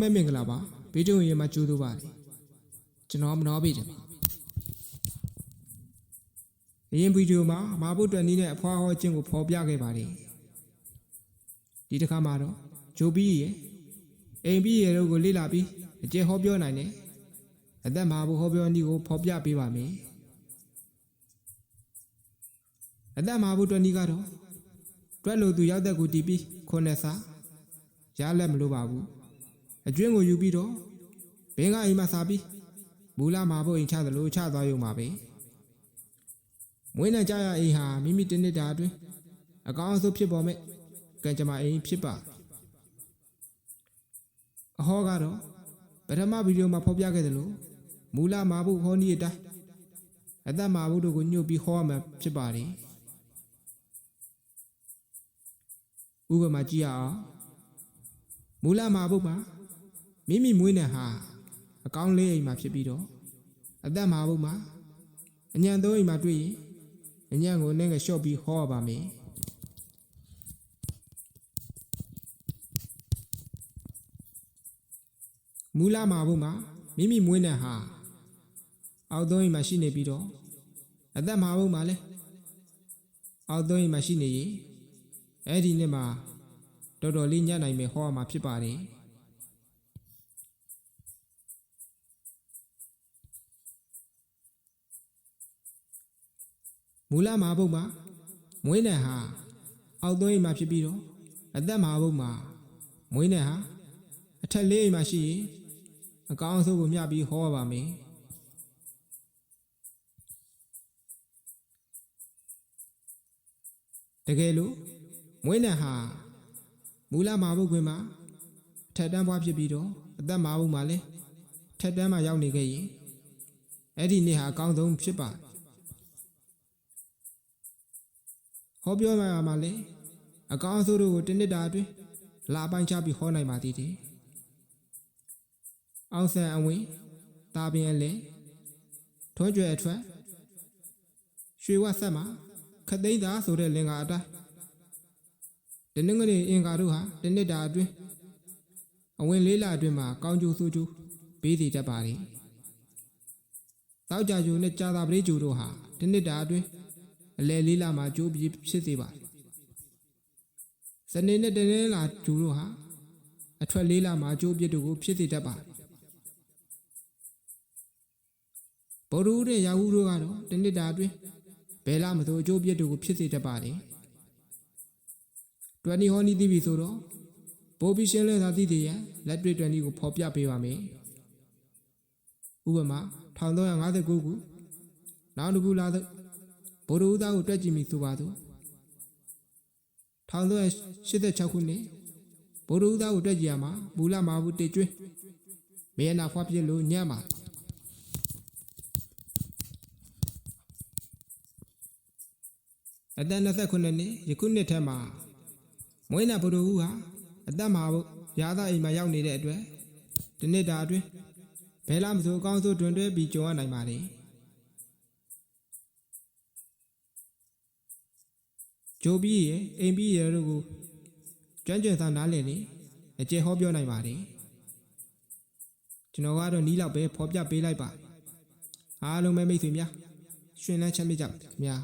မင်္ဂလာပါဗီဒီယိုရေးမှာကြိုးတိုးပါတယ်ကျွန်တော်မနောပေးတယ်ပါအရင်ဗီဒီယိုမှာမာဘုတ်တွန်နီးနဲ့အဖွားဟောခြင်းကိုဖော်ပြခဲ့ပါတယ်ဒီတစ်ခါမှာတော့ဂျိုဘီရဲ့အိမ်ပြီးရဲ့တို့ကိုလေ့လာပြီးအကျယ်ဟောပြောနိုင်တယ်အသက်မာဘုတ်ဟောပြောနည်းကိုဖော်ပြပေးပါမယ်အသက်မာဘုတ်တွန်နီးကတော့တွက်လို့သူရောက်တဲ့ကိုတီးပြီးခုနှစ်စာရလက်မလို့ပါဘူး အကျွင်းကိုယူပြီးတော့ဘင်းကအိမ်မှာစားပြီးမူလာမှာဖို့အိမ်ချသလိုချသွားရုံပါပဲမွေးနဲ့ကြရအိမ်ဟာမိမိတစ်နှစ်တာအတွင်းအကောင်းအဆုံးဖြစ်ပေါ်မဲ့ကံကြမ္မာအိမ်ဖြစ်ပါအဟောကတော့ပထမဗီဒီယိုမှာဖော်ပြခဲ့သလိုမူလာမှာဖို့ဟောနည်းအတိုင်းအသက်မှာဖို့တို့ကိုညှို့ပြီးဟောရမှာဖြစ်ပါတယ်ဥပမာကြည့်ရအောင်မူလာမှာဖို့မှာ မိမိမွေးနေဟာအကောင်းလေးအိမ်မှာဖြစ်ပြီးတော့အသက်မှာဘုမှာအညံသုံးအိမ်မှာတွေ့ရင်အညံကိုနဲ့ငယ်လျှော့ပြီးဟောရပါမယ်မူလာမှာဘုမှာမိမိမွေးနေဟာအောက်သုံးအိမ်မှာရှိနေပြီးတော့အသက်မှာဘုမှာလဲအောက်သုံးအိမ်မှာရှိနေရင်အဲ့ဒီနေ့မှာတော်တော်လေးညံ့နိုင်မယ်ဟောရမှာဖြစ်ပါတယ် မူလမဟာဘုတ်မှာမွေးနယ်ဟာအောက်သွင်းအိမ်မှာဖြစ်ပြီးတော့အသက်မဟာဘုတ်မှာမွေးနယ်ဟာအထက်လေးအိမ်မှာရှိရင်အကောင်းဆုံးကိုမျှပြီးဟောရပါမယ်တကယ်လို့မွေးနယ်ဟာမူလမဟာဘုတ်ခွင်မှာအထက်တန်းဘွားဖြစ်ပြီးတော့အသက်မဟာဘုတ်မှာလည်းထက်တန်းမှာရောက်နေခဲ့ရင်အဲ့ဒီနေ့ဟာအကောင်းဆုံးဖြစ်ပါတယ် ဟောပြောမှမှာလေအကောင်းဆုံးတို့ကိုတစ်နှစ်တာအတွင်းလာပိုင်းချပြီးဟောနိုင်ပါသေးတယ်။အောင်ဆန်အဝင်တာပင်အလဲထွန်းကြွယ်အထွက်ရွှေဝဆက်မှာခသိန်းသာဆိုတဲ့လင်္ကာအတိုင်းတနင်္ဂနွေအင်္ဂါတို့ဟာတစ်နှစ်တာအတွင်းအဝင်လေးလအတွင်းမှာကောင်းကျိုးဆိုးကျိုးပေးစီတတ်ပါလေ။တောက်ကြကျိုးနဲ့ကြာသာပရိကျိုးတို့ဟာတစ်နှစ်တာအတွင်း အလဲလေးလာမှာကြိုးပြီးဖြစ်စေပါတယ်။စနေနဲ့တနင်္လာဂျူတို့ဟာအထွက်လေးလာမှာကြိုးပြစ်တို့ကိုဖြစ်စေတတ်ပါတယ်။ဘော်ရူတဲ့ရာဟုတို့ကတော့တနစ်တာအတွင်းဘယ်လာမသို့အကျိုးပြစ်တို့ကိုဖြစ်စေတတ်ပါတယ်။20ဟောနီးသိပြီဆိုတော့ဘိုးဘီရှင်းလဲသာသိတဲ့ရလက်တွေ့20ကိုဖော်ပြပေးပါမယ်။ဥပမာ1359ခုနောက်တစ်ခုလာတော့ ဗိုလ်ရူသားကိုတွက်ကြည့်မိဆိုပါတော့1386ခုနှစ်ဗိုလ်ရူသားကိုတွက်ကြည့်ရမှာမူလမာဘူးတေကျွင်းမေယနာဖွားပြစ်လို့ညံ့ပါအသက်29နှစ်ယခုနှစ်ထဲမှာမွေးနာဗိုလ်ရူဟာအသက်မှာဘူးရာသအိမ်မှာရောက်နေတဲ့အတွက်ဒီနှစ်တာအတွင်းဘယ်လားမဆိုအကောင်းဆုံးတွင်တွဲပြီးကြုံရနိုင်ပါလေ ဂျိုးပြီးရဲ့အိမ်ပြီးရဲ့တို့ကိုကျွမ်းကျင်သာနားလည်နေအကျေဟောပြောနိုင်ပါတယ်ကျွန်တော်ကတော့နီးလောက်ပဲဖော်ပြပေးလိုက်ပါအားလုံးပဲမိတ်ဆွေများရှင်လန်းချမ်းမြေ့ကြပါခင်ဗျာ